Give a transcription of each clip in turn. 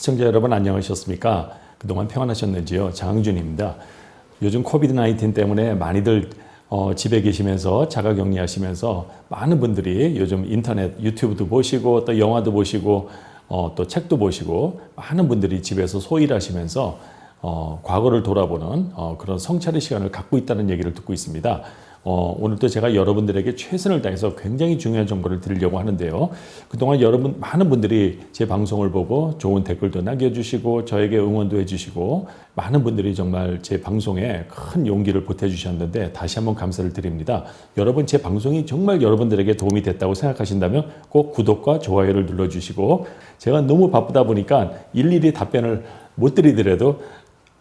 시청자 여러분 안녕하셨습니까? 그동안 평안하셨는지요? 장항준입니다. 요즘 코비드 19 때문에 많이들 어, 집에 계시면서 자가 격리 하시면서 많은 분들이 요즘 인터넷 유튜브도 보시고 또 영화도 보시고 어, 또 책도 보시고 많은 분들이 집에서 소일하시면서 어, 과거를 돌아보는 어, 그런 성찰의 시간을 갖고 있다는 얘기를 듣고 있습니다. 어, 오늘도 제가 여러분들에게 최선을 다해서 굉장히 중요한 정보를 드리려고 하는데요. 그동안 여러분, 많은 분들이 제 방송을 보고 좋은 댓글도 남겨주시고 저에게 응원도 해주시고 많은 분들이 정말 제 방송에 큰 용기를 보태주셨는데 다시 한번 감사를 드립니다. 여러분, 제 방송이 정말 여러분들에게 도움이 됐다고 생각하신다면 꼭 구독과 좋아요를 눌러주시고 제가 너무 바쁘다 보니까 일일이 답변을 못 드리더라도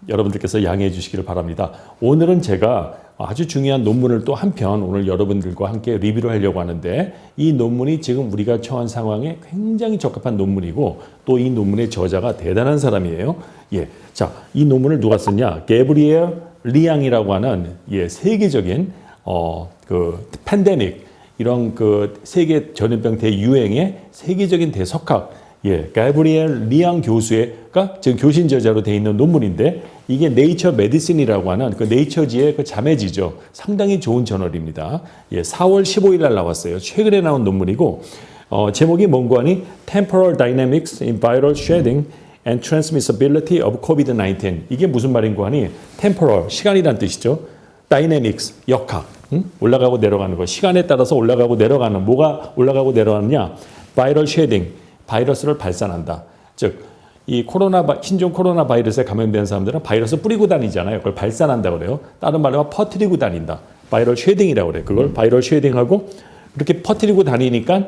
여러분들께서 양해해 주시기를 바랍니다. 오늘은 제가 아주 중요한 논문을 또 한 편 오늘 여러분들과 함께 리뷰를 하려고 하는데 이 논문이 지금 우리가 처한 상황에 굉장히 적합한 논문이고 또 이 논문의 저자가 대단한 사람이에요. 예. 자, 이 논문을 누가 썼냐? 게브리엘 리앙이라고 하는 예, 세계적인 어, 그 팬데믹 이런 그 세계 전염병 대유행의 세계적인 대석학 예, 가브리엘 리앙 교수의가 지금 교신 저자로 돼 있는 논문인데 이게 네이처 메디신이라고 하는 그 네이처지의 그 자매지죠. 상당히 좋은 저널입니다. 예, 4월 15일 날 나왔어요. 최근에 나온 논문이고 어, 제목이 뭔고 하니 Temporal Dynamics in Viral Shedding and Transmissibility of COVID-19 이게 무슨 말인고 하니 temporal 시간이란 뜻이죠. dynamics 역학 응? 올라가고 내려가는 거 시간에 따라서 올라가고 내려가는 뭐가 올라가고 내려가느냐 viral shedding 바이러스를 발산한다. 즉, 이 코로나, 바- 신종 코로나 바이러스에 감염된 사람들은 바이러스 뿌리고 다니잖아요. 그걸 발산한다 그래요. 다른 말로 퍼뜨리고 다닌다. 바이럴 쉐딩이라고 그래요. 그걸 바이럴 쉐딩하고 그렇게 퍼뜨리고 다니니까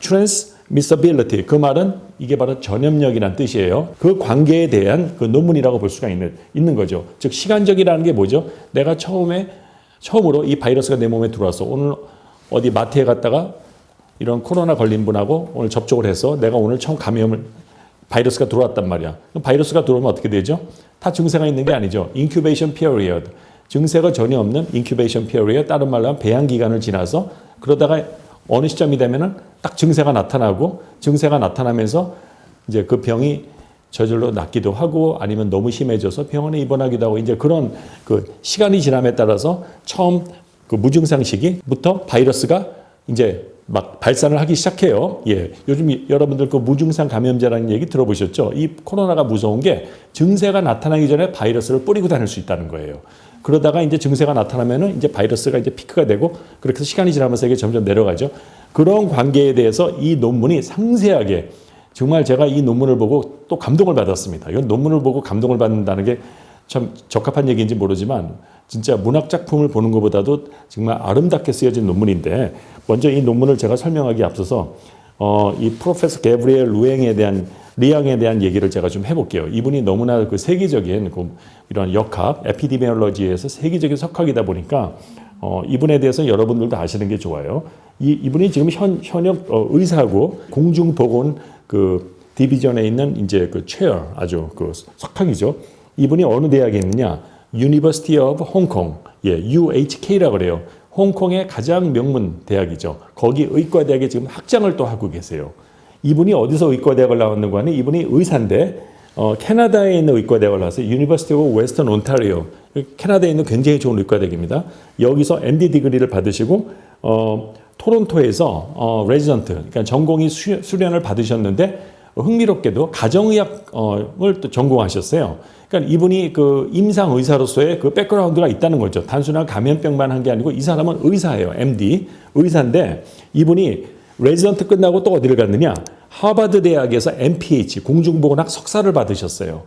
transmissibility 그 말은 이게 바로 전염력이란 뜻이에요. 그 관계에 대한 그 논문이라고 볼 수가 있는 있는 거죠. 즉 시간적이라는 게 뭐죠? 내가 처음에 처음으로 이 바이러스가 내 몸에 들어와서 오늘 어디 마트에 갔다가 이런 코로나 걸린 분하고 오늘 접촉을 해서 내가 오늘 처음 감염을 바이러스가 들어왔단 말이야. 바이러스가 들어오면 어떻게 되죠? 다 증세가 있는 게 아니죠. 인큐베이션 피어리어드. 증세가 전혀 없는 인큐베이션 피어리어 다른 말로 하면 배양 기간을 지나서 그러다가 어느 시점이 되면은 딱 증세가 나타나고 증세가 나타나면서 이제 그 병이 저절로 낫기도 하고 아니면 너무 심해져서 병원에 입원하기도 하고 이제 그런 그 시간이 지남에 따라서 처음 그 무증상 시기부터 바이러스가 이제 막 발산을 하기 시작해요. 예. 요즘 여러분들 그 무증상 감염자라는 얘기 들어보셨죠? 이 코로나가 무서운 게 증세가 나타나기 전에 바이러스를 뿌리고 다닐 수 있다는 거예요. 그러다가 이제 증세가 나타나면은 이제 바이러스가 이제 피크가 되고 그렇게 해서 시간이 지나면서 이게 점점 내려가죠. 그런 관계에 대해서 이 논문이 상세하게 정말 제가 이 논문을 보고 또 감동을 받았습니다. 이건 논문을 보고 감동을 받는다는 게 참 적합한 얘기인지 모르지만 진짜 문학 작품을 보는 것보다도 정말 아름답게 쓰여진 논문인데 먼저 이 논문을 제가 설명하기 앞서서 어, 이 프로페서 게브리엘 루앵에 대한 리앙에 대한 얘기를 제가 좀 해볼게요. 이분이 너무나 그 세계적인 그 이런 역학, 에피디미올로지에서 세계적인 석학이다 보니까 어, 이분에 대해서 여러분들도 아시는 게 좋아요. 이, 이분이 지금 현, 현역 어, 의사고 공중보건 그 디비전에 있는 이제 그 체어 아주 그 석학이죠. 이분이 어느 대학에 있느냐? University of Hong Kong, 예, UHK라고 그래요. 홍콩의 가장 명문 대학이죠. 거기 의과대학에 지금 학장을 또 하고 계세요. 이분이 어디서 의과대학을 나왔는가 하니 이분이 의사인데 어, 캐나다에 있는 의과대학을 나왔어요. University of Western Ontario. 캐나다에 있는 굉장히 좋은 의과대학입니다. 여기서 MD 디그리를 받으시고 어, 토론토에서 어, 레지던트, 그러니까 전공의 수, 수련을 받으셨는데 흥미롭게도 가정의학을 또 전공하셨어요. 그러니까 이분이 그 임상 의사로서의 그 백그라운드가 있다는 거죠. 단순한 감염병만 한 게 아니고 이 사람은 의사예요. MD 의사인데 이분이 레지던트 끝나고 또 어디를 갔느냐? 하버드 대학에서 MPH 공중보건학 석사를 받으셨어요.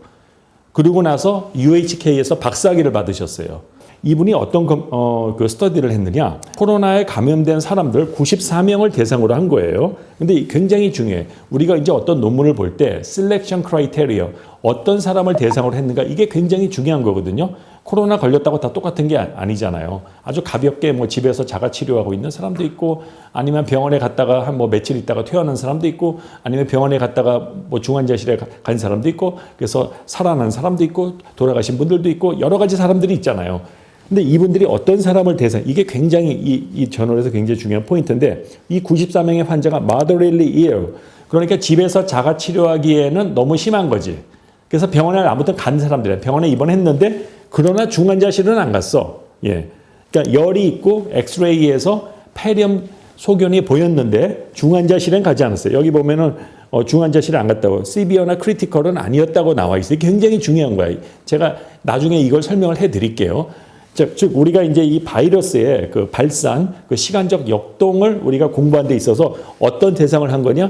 그리고 나서 UHK에서 박사학위를 받으셨어요. 이분이 어떤 검- 어, 그 스터디를 했느냐? 코로나에 감염된 사람들 94명을 대상으로 한 거예요. 근데 굉장히 중요해. 우리가 이제 어떤 논문을 볼 때 셀렉션 크라이테리어 어떤 사람을 대상으로 했는가 이게 굉장히 중요한 거거든요. 코로나 걸렸다고 다 똑같은 게 아- 아니잖아요. 아주 가볍게 뭐 집에서 자가 치료하고 있는 사람도 있고 아니면 병원에 갔다가 한 뭐 며칠 있다가 퇴원한 사람도 있고 아니면 병원에 갔다가 뭐 중환자실에 가- 간 사람도 있고 그래서 살아난 사람도 있고 돌아가신 분들도 있고 여러 가지 사람들이 있잖아요. 근데 이분들이 어떤 사람을 대상, 이게 굉장히 이, 이 저널에서 굉장히 중요한 포인트인데 이 94명의 환자가 moderately ill, 그러니까 집에서 자가 치료하기에는 너무 심한 거지. 그래서 병원에 아무튼 간 사람들이야. 병원에 입원했는데 그러나 중환자실은 안 갔어. 예. 그러니까 열이 있고 엑스레이에서 폐렴 소견이 보였는데 중환자실엔 가지 않았어요. 여기 보면은 어, 중환자실에 안 갔다고 시비어나 크리티컬은 아니었다고 나와 있어요. 굉장히 중요한 거야. 제가 나중에 이걸 설명을 해드릴게요. 즉, 즉 우리가 이제 이 바이러스의 그 발산, 그 시간적 역동을 우리가 공부한 데 있어서 어떤 대상을 한 거냐?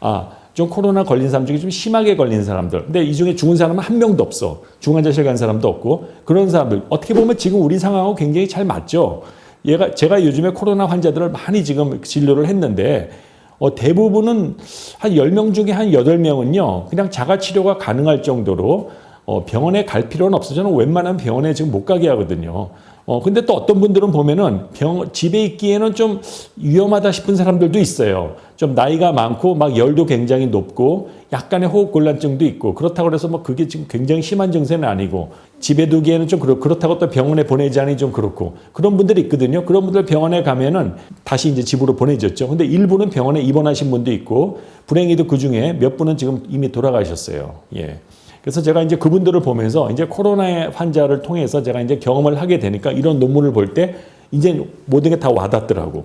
아, 좀 코로나 걸린 사람 중에 좀 심하게 걸린 사람들. 근데 이 중에 죽은 사람은 한 명도 없어. 중환자실 간 사람도 없고 그런 사람들. 어떻게 보면 지금 우리 상황하고 굉장히 잘 맞죠. 얘가 제가 요즘에 코로나 환자들을 많이 지금 진료를 했는데 어, 대부분은 한 10명 중에 한 8명은요. 그냥 자가 치료가 가능할 정도로 어, 병원에 갈 필요는 없어. 저는 웬만한 병원에 지금 못 가게 하거든요. 어, 근데 또 어떤 분들은 보면은 병, 집에 있기에는 좀 위험하다 싶은 사람들도 있어요. 좀 나이가 많고 막 열도 굉장히 높고 약간의 호흡 곤란증도 있고 그렇다고 해서 뭐 그게 지금 굉장히 심한 증세는 아니고 집에 두기에는 좀 그렇, 그렇다고 또 병원에 보내자니 좀 그렇고 그런 분들이 있거든요. 그런 분들 병원에 가면은 다시 이제 집으로 보내졌죠. 근데 일부는 병원에 입원하신 분도 있고 불행히도 그 중에 몇 분은 지금 이미 돌아가셨어요. 예. 그래서 제가 이제 그분들을 보면서 이제 코로나 환자를 통해서 제가 이제 경험을 하게 되니까 이런 논문을 볼 때 이제 모든 게 다 와닿더라고.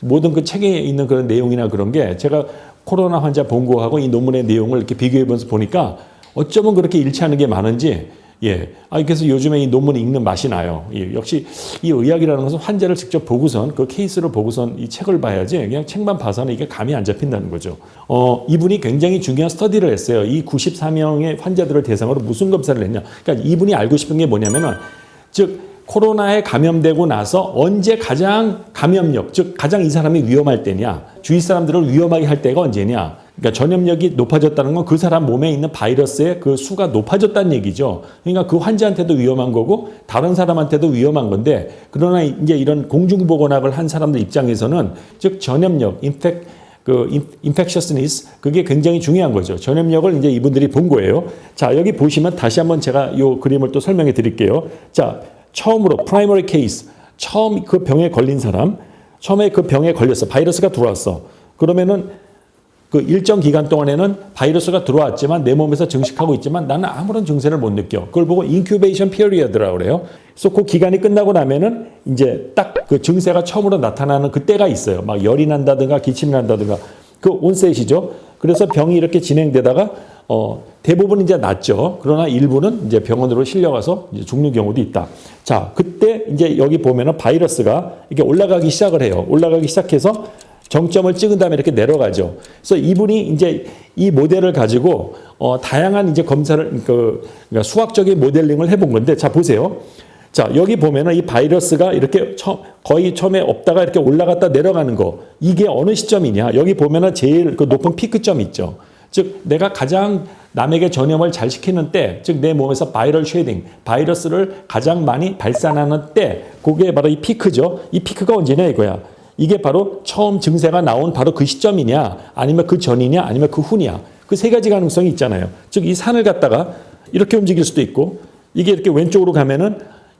모든 그 책에 있는 그런 내용이나 그런 게 제가 코로나 환자 본거하고 이 논문의 내용을 이렇게 비교해 보면서 보니까 어쩌면 그렇게 일치하는 게 많은지 예. 아, 그래서 요즘에 이 논문 읽는 맛이 나요. 예. 역시 이 의학이라는 것은 환자를 직접 보고선 그 케이스를 보고선 이 책을 봐야지 그냥 책만 봐서는 이게 감이 안 잡힌다는 거죠. 어, 이분이 굉장히 중요한 스터디를 했어요. 이 94명의 환자들을 대상으로 무슨 검사를 했냐. 그러니까 이분이 알고 싶은 게 뭐냐면은 즉 코로나에 감염되고 나서 언제 가장 감염력, 즉 가장 이 사람이 위험할 때냐, 주위 사람들을 위험하게 할 때가 언제냐. 그러니까 전염력이 높아졌다는 건 그 사람 몸에 있는 바이러스의 그 수가 높아졌다는 얘기죠. 그러니까 그 환자한테도 위험한 거고 다른 사람한테도 위험한 건데 그러나 이제 이런 공중보건학을 한 사람들 입장에서는 즉 전염력, 인펙 그 인펙셔스니스 그게 굉장히 중요한 거죠. 전염력을 이제 이분들이 본 거예요. 자, 여기 보시면 다시 한번 제가 요 그림을 또 설명해 드릴게요. 자, 처음으로 프라이머리 케이스 처음 그 병에 걸린 사람 처음에 그 병에 걸렸어 바이러스가 들어왔어 그러면은 그 일정 기간 동안에는 바이러스가 들어왔지만 내 몸에서 증식하고 있지만 나는 아무런 증세를 못 느껴 그걸 보고 인큐베이션 피리어드라고 그래요 그래서 그 기간이 끝나고 나면은 이제 딱 그 증세가 처음으로 나타나는 그때가 있어요 막 열이 난다든가 기침이 난다든가 그 온셋이죠 그래서 병이 이렇게 진행되다가 어, 대부분 이제 낫죠. 그러나 일부는 이제 병원으로 실려가서 이제 죽는 경우도 있다. 자, 그때 이제 여기 보면은 바이러스가 이렇게 올라가기 시작을 해요. 올라가기 시작해서 정점을 찍은 다음에 이렇게 내려가죠. 그래서 이분이 이제 이 모델을 가지고 어, 다양한 이제 검사를 그 그러니까 수학적인 모델링을 해본 건데, 자 보세요. 자 여기 보면은 이 바이러스가 이렇게 처, 거의 처음에 없다가 이렇게 올라갔다 내려가는 거 이게 어느 시점이냐? 여기 보면은 제일 그 높은 피크점 있죠. 즉 내가 가장 남에게 전염을 잘 시키는 때, 즉 내 몸에서 바이럴 쉐딩, 바이러스를 가장 많이 발산하는 때, 그게 바로 이 피크죠. 이 피크가 언제냐 이거야. 이게 바로 처음 증세가 나온 바로 그 시점이냐, 아니면 그 전이냐, 아니면 그 후냐. 그 세 가지 가능성이 있잖아요. 즉 이 산을 갖다가 이렇게 움직일 수도 있고, 이게 이렇게 왼쪽으로 가면은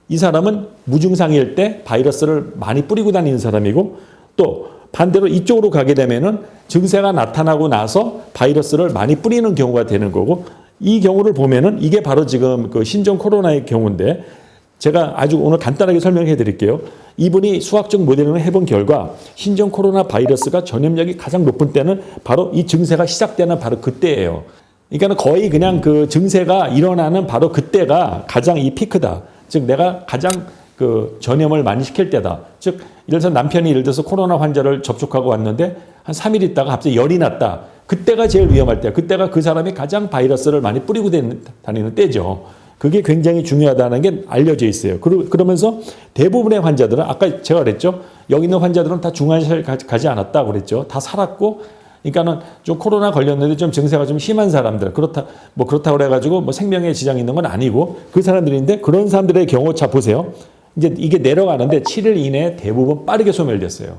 이 사람은 무증상일 때 바이러스를 많이 뿌리고 다니는 사람이고, 또 반대로 이쪽으로 가게 되면은 증세가 나타나고 나서 바이러스를 많이 뿌리는 경우가 되는 거고 이 경우를 보면은 이게 바로 지금 그 신종 코로나의 경우인데 제가 아주 오늘 간단하게 설명해 드릴게요. 이분이 수학적 모델링을 해본 결과 신종 코로나 바이러스가 전염력이 가장 높은 때는 바로 이 증세가 시작되는 바로 그때예요. 그러니까 거의 그냥 그 증세가 일어나는 바로 그때가 가장 이 피크다. 즉 내가 가장 그 전염을 많이 시킬 때다. 즉 예를 들어서 남편이 예를 들어서 코로나 환자를 접촉하고 왔는데 한 3일 있다가 갑자기 열이 났다. 그때가 제일 위험할 때야. 그때가 그 사람이 가장 바이러스를 많이 뿌리고 다니는 때죠. 그게 굉장히 중요하다는 게 알려져 있어요. 그러면서 대부분의 환자들은 아까 제가 그랬죠. 여기 있는 환자들은 다 중환자실 가지 않았다 그랬죠. 다 살았고 그러니까는 좀 코로나 걸렸는데 좀 증세가 좀 심한 사람들 그렇다 뭐 그렇다고 그래 가지고 뭐 생명에 지장 있는 건 아니고 그 사람들인데 그런 사람들의 경우 자 보세요. 이제 이게 내려가는데 7일 이내에 대부분 빠르게 소멸됐어요.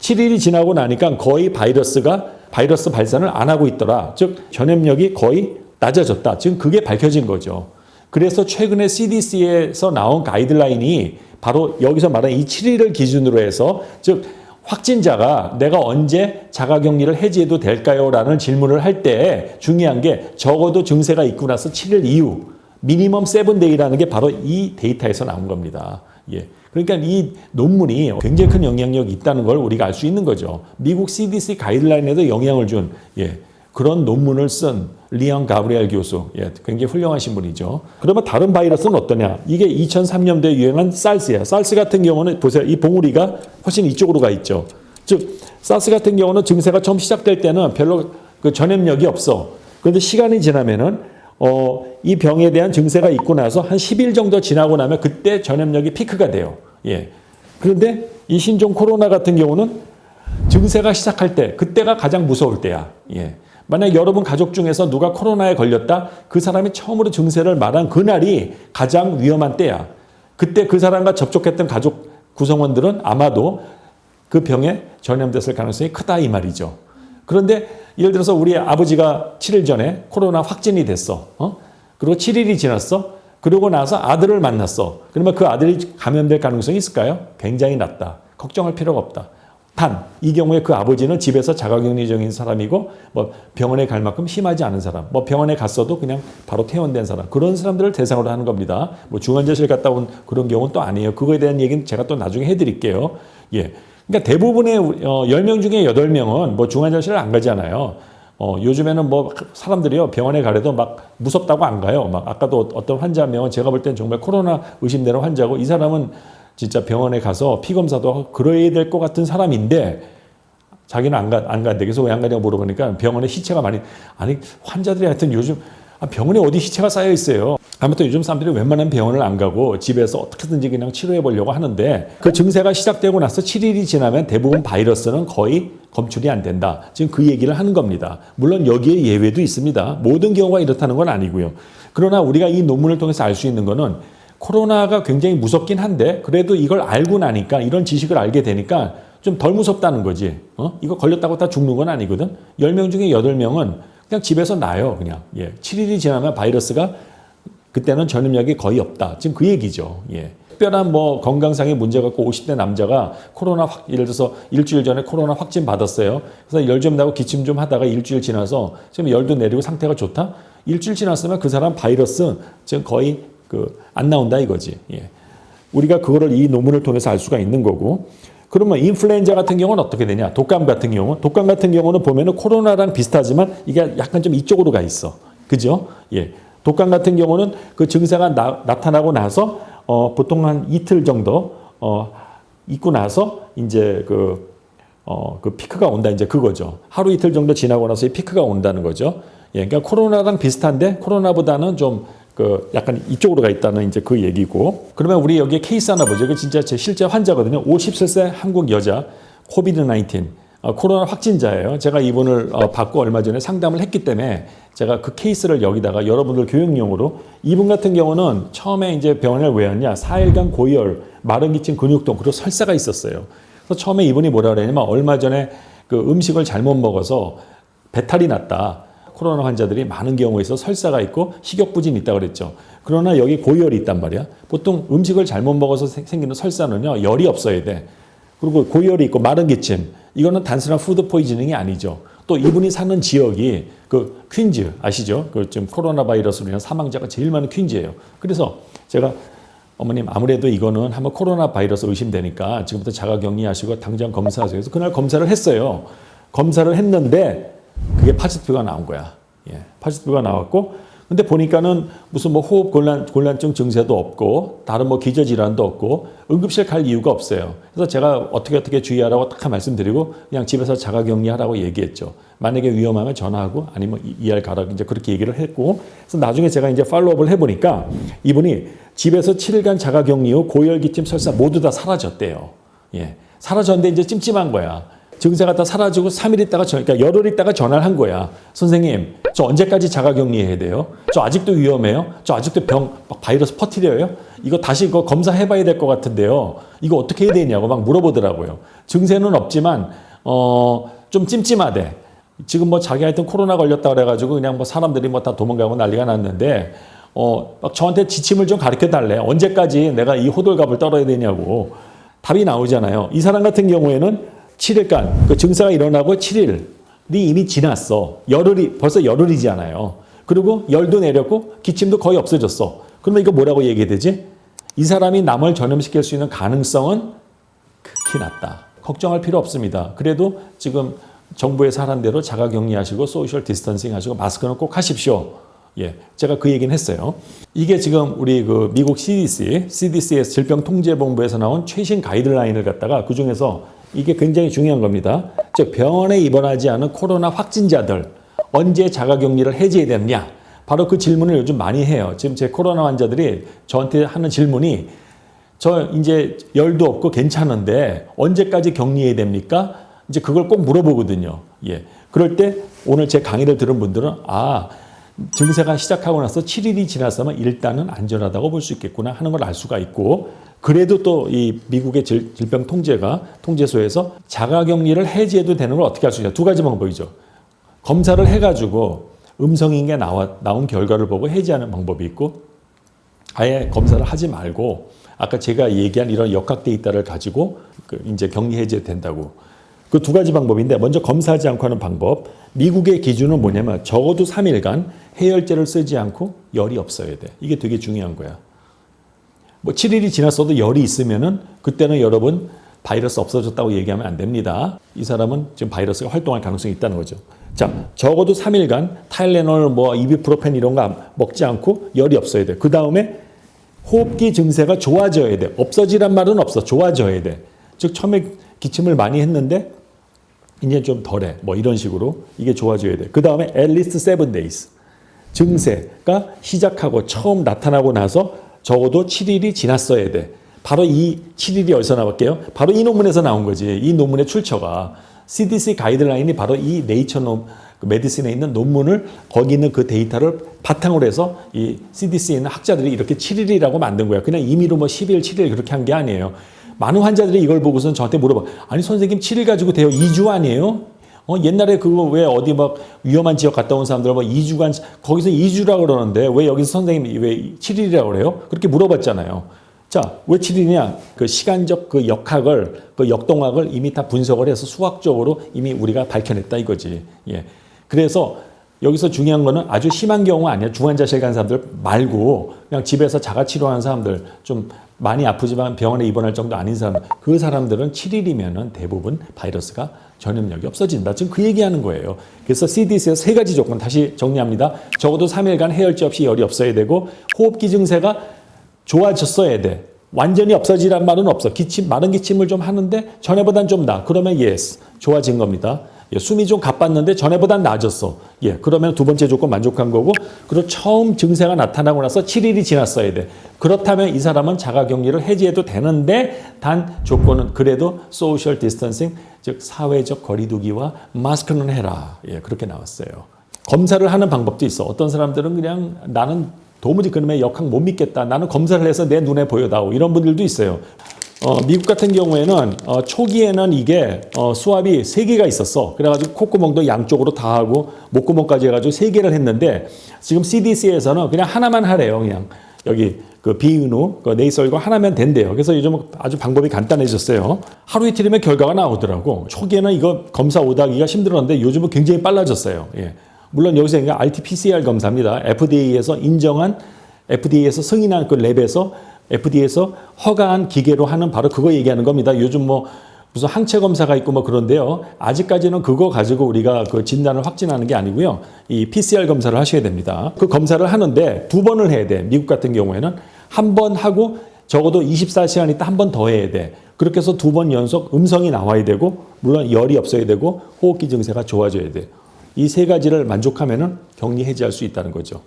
7일이 지나고 나니까 거의 바이러스가 바이러스 발산을 안 하고 있더라. 즉 전염력이 거의 낮아졌다. 지금 그게 밝혀진 거죠. 그래서 최근에 CDC에서 나온 가이드라인이 바로 여기서 말하는 이 7일을 기준으로 해서 즉 확진자가 내가 언제 자가격리를 해지해도 될까요? 라는 질문을 할 때 중요한 게 적어도 증세가 있고 나서 7일 이후 미니멈 7데이라는 게 바로 이 데이터에서 나온 겁니다. 예. 그러니까 이 논문이 굉장히 큰 영향력이 있다는 걸 우리가 알 수 있는 거죠. 미국 CDC 가이드라인에도 영향을 준 예. 그런 논문을 쓴 리앙 가브리엘 교수, 예, 굉장히 훌륭하신 분이죠. 그러면 다른 바이러스는 어떠냐? 이게 2003년도에 유행한 살스야. 살스 같은 경우는 보세요. 이 봉우리가 훨씬 이쪽으로 가 있죠. 즉, 사스 같은 경우는 증세가 처음 시작될 때는 별로 그 전염력이 없어. 그런데 시간이 지나면은 어, 이 병에 대한 증세가 있고 나서 한 10일 정도 지나고 나면 그때 전염력이 피크가 돼요. 예. 그런데 이 신종 코로나 같은 경우는 증세가 시작할 때, 그때가 가장 무서울 때야. 예. 만약 여러분 가족 중에서 누가 코로나에 걸렸다, 그 사람이 처음으로 증세를 말한 그날이 가장 위험한 때야. 그때 그 사람과 접촉했던 가족 구성원들은 아마도 그 병에 전염됐을 가능성이 크다 이 말이죠. 그런데 예를 들어서 우리 아버지가 7일 전에 코로나 확진이 됐어. 어? 그리고 7일이 지났어. 그러고 나서 아들을 만났어. 그러면 그 아들이 감염될 가능성이 있을까요? 굉장히 낮다. 걱정할 필요가 없다. 단, 이 경우에 그 아버지는 집에서 자가격리적인 사람이고, 뭐 병원에 갈 만큼 심하지 않은 사람, 뭐 병원에 갔어도 그냥 바로 퇴원된 사람, 그런 사람들을 대상으로 하는 겁니다. 뭐 중환자실 갔다 온 그런 경우는 또 아니에요. 그거에 대한 얘기는 제가 또 나중에 해드릴게요. 예. 그러니까 대부분의 어, 10명 중에 8명은 뭐 중환자실을 안 가잖아요. 어, 요즘에는 뭐 사람들이요 병원에 가려도 막 무섭다고 안 가요. 막 아까도 어떤 환자 한 명은 제가 볼 땐 정말 코로나 의심되는 환자고 이 사람은 진짜 병원에 가서 피 검사도 하고 그래야 될 것 같은 사람인데 자기는 안 가, 안 간대. 그래서 왜 안 가냐고 물어보니까 병원에 시체가 많이, 아니, 환자들이 하여튼 요즘, 아, 병원에 어디 시체가 쌓여 있어요. 아무튼 요즘 사람들이 웬만한 병원을 안 가고 집에서 어떻게든지 그냥 치료해 보려고 하는데 그 증세가 시작되고 나서 7일이 지나면 대부분 바이러스는 거의 검출이 안 된다. 지금 그 얘기를 하는 겁니다. 물론 여기에 예외도 있습니다. 모든 경우가 이렇다는 건 아니고요. 그러나 우리가 이 논문을 통해서 알 수 있는 거는 코로나가 굉장히 무섭긴 한데 그래도 이걸 알고 나니까 이런 지식을 알게 되니까 좀 덜 무섭다는 거지. 어? 이거 걸렸다고 다 죽는 건 아니거든. 10명 중에 8명은 그냥 집에서 나요. 그냥. 예. 7일이 지나면 바이러스가 그때는 전염력이 거의 없다. 지금 그 얘기죠. 예. 특별한 뭐 건강상의 문제 갖고 50대 남자가 코로나 확, 예를 들어서 일주일 전에 코로나 확진 받았어요. 그래서 열 좀 나고 기침 좀 하다가 일주일 지나서 지금 열도 내리고 상태가 좋다? 일주일 지났으면 그 사람 바이러스 지금 거의 그 안 나온다 이거지. 예. 우리가 그거를 이 논문을 통해서 알 수가 있는 거고. 그러면 인플루엔자 같은 경우는 어떻게 되냐? 독감 같은 경우. 독감 같은 경우는 보면은 코로나랑 비슷하지만 이게 약간 좀 이쪽으로 가 있어. 그죠? 예. 독감 같은 경우는 그 증세가 나, 타나고 나서 어, 보통 한 이틀 정도 어, 있고 나서 이제 그, 어, 그 피크가 온다 이제 그거죠. 하루 이틀 정도 지나고 나서 이 피크가 온다는 거죠. 예, 그러니까 코로나랑 비슷한데 코로나보다는 좀 그 약간 이쪽으로 가 있다는 이제 그 얘기고. 그러면 우리 여기에 케이스 하나 보죠. 이거 진짜 제 실제 환자거든요. 57세 한국 여자 코비드 19 어, 코로나 확진자예요. 제가 이분을 어, 받고 얼마 전에 상담을 했기 때문에 제가 그 케이스를 여기다가 여러분들 교육용으로 이분 같은 경우는 처음에 이제 병원에 왜 왔냐 4일간 고열, 마른 기침, 근육통 그리고 설사가 있었어요. 그래서 처음에 이분이 뭐라 그랬냐면 얼마 전에 그 음식을 잘못 먹어서 배탈이 났다. 코로나 환자들이 많은 경우에 있어 설사가 있고 식욕부진이 있다 그랬죠. 그러나 여기 고열이 있단 말이야. 보통 음식을 잘못 먹어서 생기는 설사는요 열이 없어야 돼. 그리고 고열이 있고 마른 기침 이거는 단순한 푸드 포이즈닝이 아니죠. 또 이분이 사는 지역이 그 퀸즈 아시죠? 그 지금 코로나 바이러스로 인한 사망자가 제일 많은 퀸즈예요. 그래서 제가 어머님 아무래도 이거는 한번 코로나 바이러스 의심되니까 지금부터 자가격리하시고 당장 검사하세요. 그래서 그날 검사를 했어요. 검사를 했는데 그게 파지티브가 나온 거야. 예, 파지티브가 나왔고 근데 보니까는 무슨 뭐 호흡 곤란, 곤란증 증세도 없고 다른 뭐 기저 질환도 없고 응급실 갈 이유가 없어요. 그래서 제가 어떻게 어떻게 주의하라고 딱 말씀드리고 그냥 집에서 자가 격리하라고 얘기했죠. 만약에 위험하면 전화하고 아니면 이알 가라 이제 그렇게 얘기를 했고 그래서 나중에 제가 이제 팔로업을 해보니까 이분이 집에서 7일간 자가 격리 후 고열 기침 설사 모두 다 사라졌대요. 예. 사라졌는데 이제 찜찜한 거야. 증세가 다 사라지고 3일 있다가 전, 그러니까 열흘 있다가 전화를 한 거야. 선생님, 저 언제까지 자가격리해야 돼요? 저 아직도 위험해요? 저 아직도 병 바이러스 퍼뜨려요? 이거 다시 이거 검사해봐야 될 것 같은데요. 이거 어떻게 해야 되냐고 막 물어보더라고요. 증세는 없지만 어, 좀 찜찜하대. 지금 뭐 자기 하여튼 코로나 걸렸다 그래가지고 그냥 뭐 사람들이 뭐 다 도망가고 난리가 났는데 어, 막 저한테 지침을 좀 가르쳐 달래. 언제까지 내가 이 호들갑을 떨어야 되냐고. 답이 나오잖아요. 이 사람 같은 경우에는 7일간 그 증세가 일어나고 7일이 이미 지났어. 열흘이 벌써 열흘이잖아요. 그리고 열도 내렸고 기침도 거의 없어졌어. 그러면 이거 뭐라고 얘기해야 되지? 이 사람이 남을 전염시킬 수 있는 가능성은 극히 낮다. 걱정할 필요 없습니다. 그래도 지금 정부에서 하란 대로 자가격리하시고 소셜 디스턴싱 하시고 마스크는 꼭 하십시오. 예, 제가 그 얘기는 했어요. 이게 지금 우리 그 미국 CDC, CDC에서 질병통제본부에서 나온 최신 가이드라인을 갖다가 그 중에서 이게 굉장히 중요한 겁니다. 즉 병원에 입원하지 않은 코로나 확진자들 언제 자가격리를 해제해야 되느냐? 바로 그 질문을 요즘 많이 해요. 지금 제 코로나 환자들이 저한테 하는 질문이 저 이제 열도 없고 괜찮은데 언제까지 격리해야 됩니까? 이제 그걸 꼭 물어보거든요. 예. 그럴 때 오늘 제 강의를 들은 분들은 아, 증세가 시작하고 나서 7일이 지났으면 일단은 안전하다고 볼 수 있겠구나 하는 걸 알 수가 있고 그래도 또 이 미국의 질, 질병 통제가 통제소에서 자가 격리를 해제해도 되는 걸 어떻게 할 수 있냐 두 가지 방법이죠. 검사를 해가지고 음성인 게 나와, 나온 결과를 보고 해제하는 방법이 있고 아예 검사를 하지 말고 아까 제가 얘기한 이런 역학 데이터를 가지고 그 이제 격리 해제 된다고 그 두 가지 방법인데 먼저 검사하지 않고 하는 방법 미국의 기준은 뭐냐면 적어도 3일간 해열제를 쓰지 않고 열이 없어야 돼 이게 되게 중요한 거야 뭐 7일이 지났어도 열이 있으면은 그때는 여러분 바이러스 없어졌다고 얘기하면 안 됩니다. 이 사람은 지금 바이러스가 활동할 가능성이 있다는 거죠. 자, 적어도 3일간 타일레놀, 뭐 이비프로펜 이런 거 먹지 않고 열이 없어야 돼. 그 다음에 호흡기 증세가 좋아져야 돼. 없어지란 말은 없어. 좋아져야 돼. 즉 처음에 기침을 많이 했는데 이제 좀 덜해. 뭐 이런 식으로 이게 좋아져야 돼. 그 다음에 at least seven days. 증세가 시작하고 처음 나타나고 나서 적어도 7일이 지났어야 돼. 바로 이 7일이 어디서 나올게요? 바로 이 논문에서 나온 거지. 이 논문의 출처가 CDC 가이드라인이 바로 이 네이처 논 메디슨에 있는 논문을 거기 있는 그 데이터를 바탕으로 해서 이 CDC에 있는 학자들이 이렇게 7일이라고 만든 거야. 그냥 임의로 뭐 10일, 7일 그렇게 한 게 아니에요. 많은 환자들이 이걸 보고선 저한테 물어봐. 아니 선생님 7일 가지고 돼요. 2주 아니에요? 어, 옛날에 그거 왜 어디 막 위험한 지역 갔다 온 사람들 뭐 2주간 거기서 2주라고 그러는데 왜 여기서 선생님이 왜 7일이라고 그래요? 그렇게 물어봤잖아요. 자, 왜 7일이냐? 그 시간적 그 역학을, 그 역동학을 이미 다 분석을 해서 수학적으로 이미 우리가 밝혀냈다 이거지. 예. 그래서 여기서 중요한 거는 아주 심한 경우가 아니야. 중환자실 간 사람들 말고 그냥 집에서 자가 치료하는 사람들 좀 많이 아프지만 병원에 입원할 정도 아닌 사람 그 사람들은 7일이면은 대부분 바이러스가 전염력이 없어진다. 지금 그 얘기하는 거예요. 그래서 CDC에서 세 가지 조건 다시 정리합니다. 적어도 3일간 해열제 없이 열이 없어야 되고 호흡기 증세가 좋아졌어야 돼. 완전히 없어지란 말은 없어. 기침, 마른 기침을 좀 하는데 전에보단 좀 나. 그러면 yes. 좋아진 겁니다. 예, 숨이 좀 가빴는데 전에보단 나아졌어. 예, 그러면 두 번째 조건 만족한 거고, 그리고 처음 증세가 나타나고 나서 7일이 지났어야 돼. 그렇다면 이 사람은 자가격리를 해제해도 되는데, 단 조건은 그래도 소셜 디스턴싱, 즉 사회적 거리두기와 마스크는 해라. 예, 그렇게 나왔어요. 검사를 하는 방법도 있어. 어떤 사람들은 그냥 나는 도무지 그놈의 역학 못 믿겠다. 나는 검사를 해서 내 눈에 보여다오. 이런 분들도 있어요. 어, 미국 같은 경우에는 어, 초기에는 이게 어, 수압이 세 개가 있었어. 그래가지고 콧구멍도 양쪽으로 다 하고 목구멍까지 해가지고 세 개를 했는데 지금 CDC에서는 그냥 하나만 하래요. 그냥 여기 그 비은우, 그 네이설과 하나면 된대요. 그래서 요즘 아주 방법이 간단해졌어요. 하루 이틀이면 결과가 나오더라고. 초기에는 이거 검사 오다기가 힘들었는데 요즘은 굉장히 빨라졌어요. 예. 물론 여기서 이게 RT-PCR 검사입니다. FDA에서 인정한 FDA에서 승인한 그 랩에서 FDA에서 허가한 기계로 하는 바로 그거 얘기하는 겁니다. 요즘 뭐 무슨 항체 검사가 있고 뭐 그런데요. 아직까지는 그거 가지고 우리가 그 진단을 확진하는 게 아니고요. 이 PCR 검사를 하셔야 됩니다. 그 검사를 하는데 두 번을 해야 돼. 미국 같은 경우에는 한 번 하고 적어도 24시간 있다 한 번 더 해야 돼. 그렇게 해서 두 번 연속 음성이 나와야 되고 물론 열이 없어야 되고 호흡기 증세가 좋아져야 돼. 이 세 가지를 만족하면은 격리 해제할 수 있다는 거죠.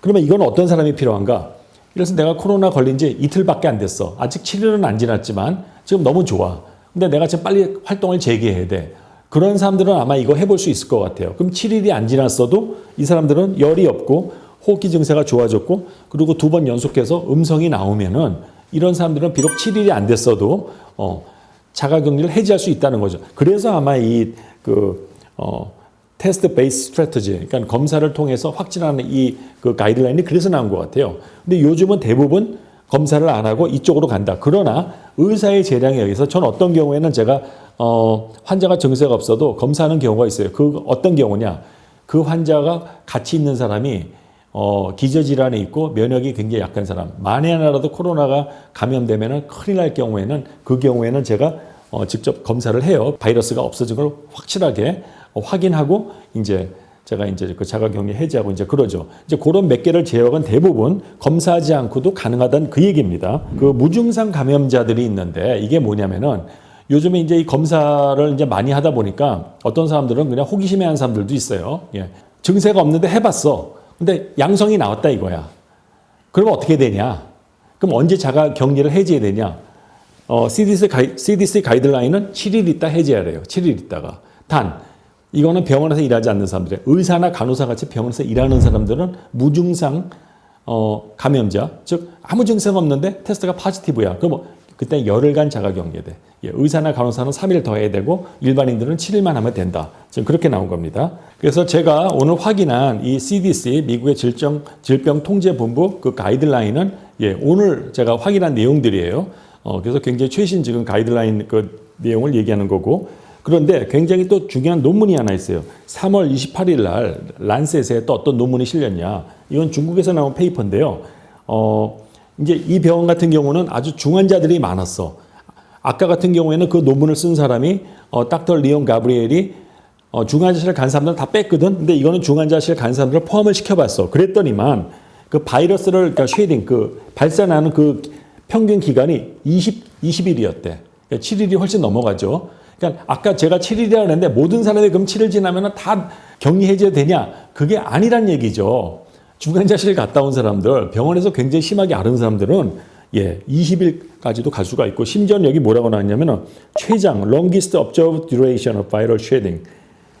그러면 이건 어떤 사람이 필요한가? 그래서 내가 코로나 걸린 지 이틀밖에 안 됐어. 아직 7일은 안 지났지만 지금 너무 좋아. 근데 내가 지금 빨리 활동을 재개해야 돼. 그런 사람들은 아마 이거 해볼 수 있을 것 같아요. 그럼 7일이 안 지났어도 이 사람들은 열이 없고 호흡기 증세가 좋아졌고 그리고 두 번 연속해서 음성이 나오면은 이런 사람들은 비록 7일이 안 됐어도 어, 자가격리를 해제할 수 있다는 거죠. 그래서 아마 이 그 어, 테스트 베이스 스트래터지, 그러니까 검사를 통해서 확진하는 이 그 가이드라인이 그래서 나온 것 같아요. 근데 요즘은 대부분 검사를 안 하고 이쪽으로 간다. 그러나 의사의 재량에 의해서 전 어떤 경우에는 제가 어, 환자가 증세가 없어도 검사하는 경우가 있어요. 그 어떤 경우냐? 그 환자가 같이 있는 사람이 어, 기저질환에 있고 면역이 굉장히 약한 사람. 만에 하나라도 코로나가 감염되면은 큰일 날 경우에는 그 경우에는 제가 어, 직접 검사를 해요. 바이러스가 없어진 걸 확실하게 어, 확인하고 이제 제가 이제 그 자가격리 해제하고 이제 그러죠. 이제 그런 몇 개를 제약은 대부분 검사하지 않고도 가능하다는 그 얘기입니다. 그 무증상 감염자들이 있는데 이게 뭐냐면은 요즘에 이제 이 검사를 이제 많이 하다 보니까 어떤 사람들은 그냥 호기심에 한 사람들도 있어요. 예. 증세가 없는데 해봤어. 근데 양성이 나왔다 이거야. 그러면 어떻게 되냐? 그럼 언제 자가 격리를 해제해야 되냐? 어, CDC, 가이, CDC 가이드라인은 7일 있다 해제해야 돼요. 7일 있다가. 단, 이거는 병원에서 일하지 않는 사람들, 의사나 간호사 같이 병원에서 일하는 사람들은 무증상 어, 감염자, 즉 아무 증상 없는데 테스트가 파지티브야. 그럼 그때 열흘간 자가 격리돼. 예, 의사나 간호사는 3일 더 해야 되고 일반인들은 7일만 하면 된다. 지금 그렇게 나온 겁니다. 그래서 제가 오늘 확인한 이 CDC 미국의 질병 질병 통제 본부 그 가이드라인은 예, 오늘 제가 확인한 내용들이에요. 어, 그래서 굉장히 최신 지금 가이드라인 그 내용을 얘기하는 거고 그런데 굉장히 또 중요한 논문이 하나 있어요. 3월 28일 날 란셋에 또 어떤 논문이 실렸냐. 이건 중국에서 나온 페이퍼인데요. 어, 이제 이 병원 같은 경우는 아주 중환자들이 많았어. 아까 같은 경우에는 그 논문을 쓴 사람이 어, 닥터 리온 가브리엘이 어, 중환자실 간 사람들 다 뺐거든. 근데 이거는 중환자실 간 사람들을 포함을 시켜봤어. 그랬더니만 그 바이러스를 그러니까 쉐딩 그 발산하는 그 평균 기간이 20 20일이었대. 그러니까 7일이 훨씬 넘어가죠. 그러니까 아까 제가 7일이라고 했는데 모든 사람이 그럼 7일 지나면 다 격리 해제되냐? 그게 아니란 얘기죠. 중환자실 갔다 온 사람들, 병원에서 굉장히 심하게 앓은 사람들은 예, 20일까지도 갈 수가 있고 심지어는 여기 뭐라고 나왔냐면은 최장 longest observed duration of viral shedding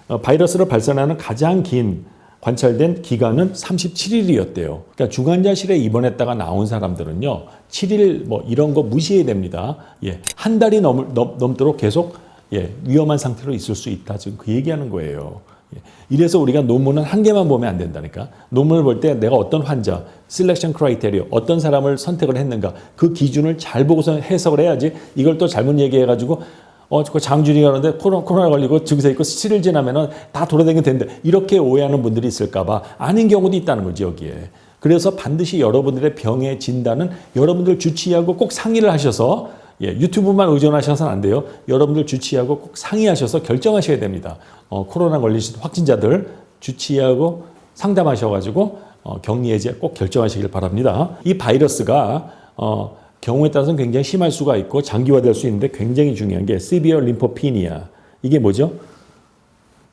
어, 바이러스를 발산하는 가장 긴 관찰된 기간은 37일이었대요. 그러니까 중환자실에 입원했다가 나온 사람들은요, 7일 뭐 이런 거 무시해야 됩니다. 예, 한 달이 넘, 넘, 넘도록 계속 예, 위험한 상태로 있을 수 있다. 지금 그 얘기하는 거예요. 예, 이래서 우리가 논문은 한 개만 보면 안 된다니까. 논문을 볼 때 내가 어떤 환자, 셀렉션 크라이테리어, 어떤 사람을 선택을 했는가, 그 기준을 잘 보고서 해석을 해야지 이걸 또 잘못 얘기해가지고 어, 그 장준이가 그러는데 코로나, 코로나 걸리고 증세 있고 7일 지나면은 다 돌아다니면 되는데 이렇게 오해하는 분들이 있을까봐 아닌 경우도 있다는 거지, 여기에. 그래서 반드시 여러분들의 병의 진단은 여러분들 주치의하고 꼭 상의를 하셔서 예, 유튜브만 의존하셔서는 안 돼요. 여러분들 주치의하고 꼭 상의하셔서 결정하셔야 됩니다. 어, 코로나 걸리신 확진자들 주치의하고 상담하셔가지고 어, 격리 해제 꼭 결정하시길 바랍니다. 이 바이러스가 어, 경우에 따라서는 굉장히 심할 수가 있고 장기화될 수 있는데 굉장히 중요한 게 시비어 림포피니아 이게 뭐죠?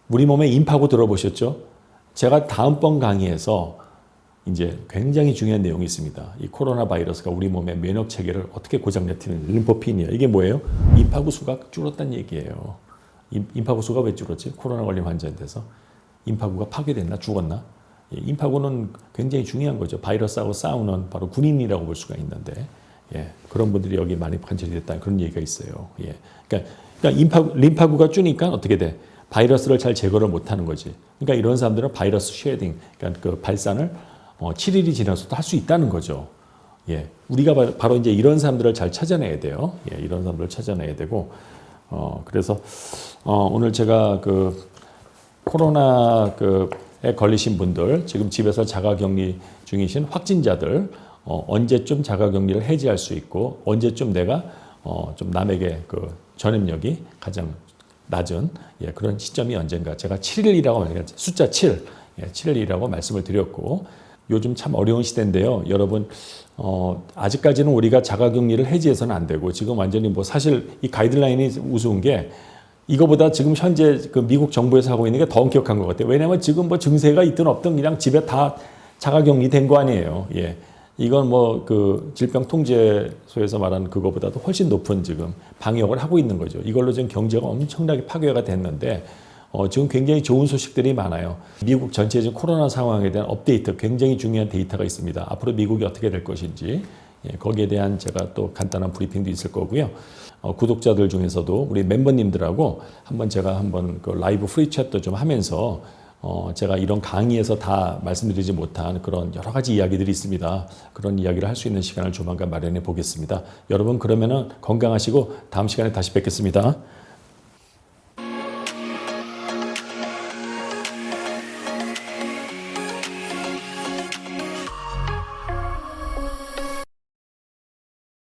우리 몸에 임파고 들어보셨죠? 제가 다음번 강의에서 이제 굉장히 중요한 내용이 있습니다. 이 코로나 바이러스가 우리 몸의 면역 체계를 어떻게 고장내티는 림포피니아 이게 뭐예요? 임파구 수가 줄었다는 얘기예요. 임, 임파구 수가 왜 줄었지? 코로나 걸린 환자한테서 임파구가 파괴됐나 죽었나? 예, 임파구는 굉장히 중요한 거죠. 바이러스하고 싸우는 바로 군인이라고 볼 수가 있는데 예, 그런 분들이 여기 많이 관찰이 됐다 그런 얘기가 있어요. 예, 그러니까, 그러니까 임파구, 림파구가 주니까 어떻게 돼? 바이러스를 잘 제거를 못하는 거지. 그러니까 이런 사람들은 바이러스 쉐딩, 그러니까 그 발산을 어, 7일이 지나서도 할 수 있다는 거죠. 예, 우리가 바, 바로 이제 이런 사람들을 잘 찾아내야 돼요. 예, 이런 사람들을 찾아내야 되고, 어, 그래서 어, 오늘 제가 그 코로나 그에 걸리신 분들, 지금 집에서 자가격리 중이신 확진자들, 어, 언제쯤 자가격리를 해제할 수 있고, 언제쯤 내가 어, 좀 남에게 그 전염력이 가장 낮은 예, 그런 시점이 언젠가 제가 7일이라고 숫자 7, 예, 7일이라고 말씀을 드렸고 요즘 참 어려운 시대인데요. 여러분 어, 아직까지는 우리가 자가격리를 해제해서는 안 되고 지금 완전히 뭐 사실 이 가이드라인이 우스운 게 이거보다 지금 현재 그 미국 정부에서 하고 있는 게 더 엄격한 것 같아요. 왜냐하면 지금 뭐 증세가 있든 없든 그냥 집에 다 자가격리 된 거 아니에요. 예. 이건 뭐 그 질병통제소에서 말하는 그거보다도 훨씬 높은 지금 방역을 하고 있는 거죠. 이걸로 지금 경제가 엄청나게 파괴가 됐는데 어, 지금 굉장히 좋은 소식들이 많아요. 미국 전체 지금 코로나 상황에 대한 업데이트 굉장히 중요한 데이터가 있습니다. 앞으로 미국이 어떻게 될 것인지 예, 거기에 대한 제가 또 간단한 브리핑도 있을 거고요. 어, 구독자들 중에서도 우리 멤버님들하고 한번 제가 한번 그 라이브 프리 챗도 좀 하면서 어, 제가 이런 강의에서 다 말씀드리지 못한 그런 여러 가지 이야기들이 있습니다. 그런 이야기를 할 수 있는 시간을 조만간 마련해 보겠습니다. 여러분 그러면은 건강하시고 다음 시간에 다시 뵙겠습니다.